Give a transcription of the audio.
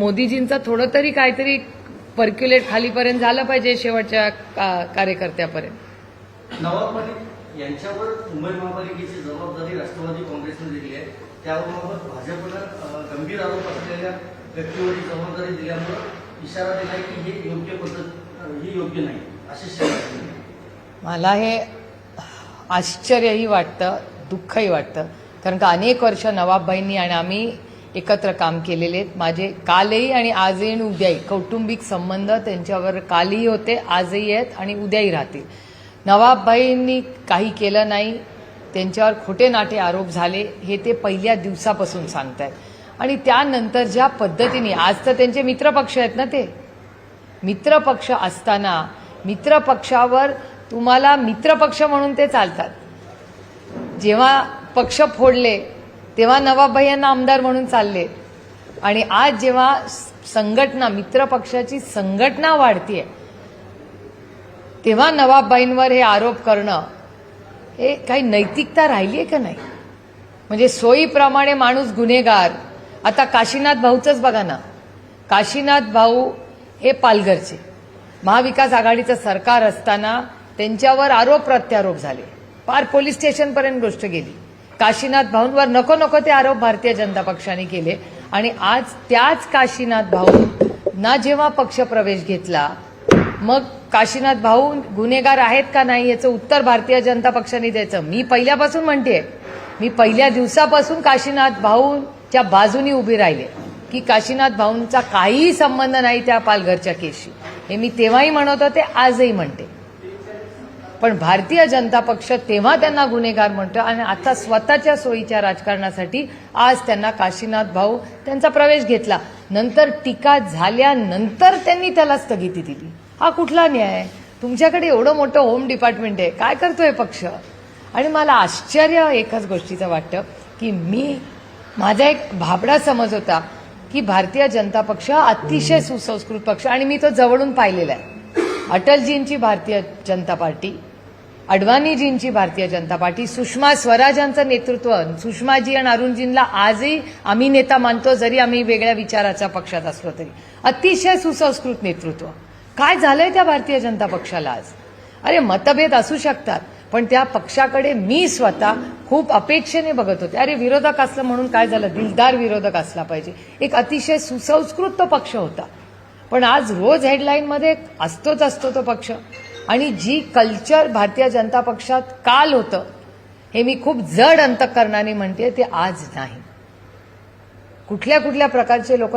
मोदीजींचं थोडं तरी काहीतरी पर्क्युलेट खालीपर्यंत झालं पाहिजे शेवटच्या का- कार्यकर्त्यापर्यंत. नवाब मलिक यांच्यावर मुंबई महापालिकेची जबाबदारी राष्ट्रवादी काँग्रेसने दिली आहे. त्याबाबत भाजपनं गंभीर आरोप असलेल्या व्यक्तीवर जबाबदारी दिल्यामुळे इशारा दिलाय की हे योग्य पद्धत ही योग्य नाही मला हे आश्चर्यही वाटतं दुःखही वाटतं. कारण का अनेक वर्ष नवाबबाईंनी आणि आम्ही एकत्र काम केलेले आहेत. माझे कालही आणि आजही आणि उद्याही कौटुंबिक संबंध त्यांच्यावर कालही होते आजही आहेत आणि उद्याही राहतील. नवाबभाईंनी काही केलं नाही. त्यांच्यावर खोटे नाटे आरोप झाले. हे ते पहिल्या दिवसापासून सांगतायत. आणि त्यानंतर ज्या पद्धतीने आज तर त्यांचे मित्रपक्ष आहेत ना ते? मित्रपक्ष असताना मित्रपक्षावर तुम्हाला मित्रपक्ष म्हणून ते चालतात. जेव्हा पक्ष फोडले तेव्हा नवाबभाई यांना आमदार म्हणून चालले. आणि आज जेव्हा संघटना मित्रपक्षाची संघटना वाढतीये तेव्हा नवाबबाईंवर हे आरोप करणं हे काही नैतिकता राहिली आहे का नाही? म्हणजे सोयीप्रमाणे माणूस गुन्हेगार. आता काशीनाथ भाऊचंच बघा ना. काशीनाथ भाऊ हे पालघरचे. महाविकास आघाडीचं सरकार असताना त्यांच्यावर आरोप प्रत्यारोप झाले. पार पोलीस स्टेशनपर्यंत गोष्ट गेली. काशीनाथ भाऊंवर नको नको ते आरोप भारतीय जनता पक्षाने केले. आणि आज त्याच काशीनाथ भाऊ ना जेव्हा पक्षप्रवेश घेतला मग काशीनाथ भाऊ गुन्हेगार आहेत का नाही याचं उत्तर भारतीय जनता पक्षाने द्यायचं. मी पहिल्यापासून म्हणते मी पहिल्या दिवसापासून काशीनाथ भाऊंच्या बाजूनी उभी राहिले की काशीनाथ भाऊंचा काहीही संबंध नाही त्या पालघरच्या केसशी. हे मी तेव्हाही म्हणत होते आजही म्हणते. पण भारतीय जनता पक्ष तेव्हा त्यांना गुन्हेगार म्हणतो आणि आता स्वतःच्या सोयीच्या राजकारणासाठी आज त्यांना काशीनाथ भाऊ त्यांचा प्रवेश घेतला. नंतर टीका झाल्यानंतर त्यांनी त्याला स्थगिती दिली. हा कुठला न्याय तुमच्याकडे एवढं मोठं होम डिपार्टमेंट आहे. काय करतोय पक्ष? आणि मला आश्चर्य एकाच गोष्टीचं वाटतं की मी माझा एक भाबडा समज होता की भारतीय जनता पक्ष अतिशय सुसंस्कृत पक्ष आणि मी तो जवळून पाहिलेला आहे. अटलजींची भारतीय जनता पार्टी अडवाणीजींची भारतीय जनता पार्टी सुषमा स्वराजांचं नेतृत्व सुषमाजी आणि अरुणजींना आजही आम्ही नेता मानतो जरी आम्ही वेगळ्या विचाराच्या पक्षात असलो तरी. अतिशय सुसंस्कृत नेतृत्व. काय झालंय त्या भारतीय जनता पक्षाला आज? अरे मतभेद असू शकतात पण त्या पक्षाकडे मी स्वतः खूप अपेक्षेने बघत होते. अरे विरोधक असलं म्हणून काय झालं? दिलदार विरोधक असला पाहिजे. एक अतिशय सुसंस्कृत तो पक्ष होता. पण आज रोज हेडलाईनमध्ये असतोच असतो तो पक्ष. आणि जी कल्चर भारतीय जनता पक्षात काल होतं हे मी खूप जड अंतकरणाने म्हणते ते आज नाही. कुठल्या कुठल्या प्रकारचे लोक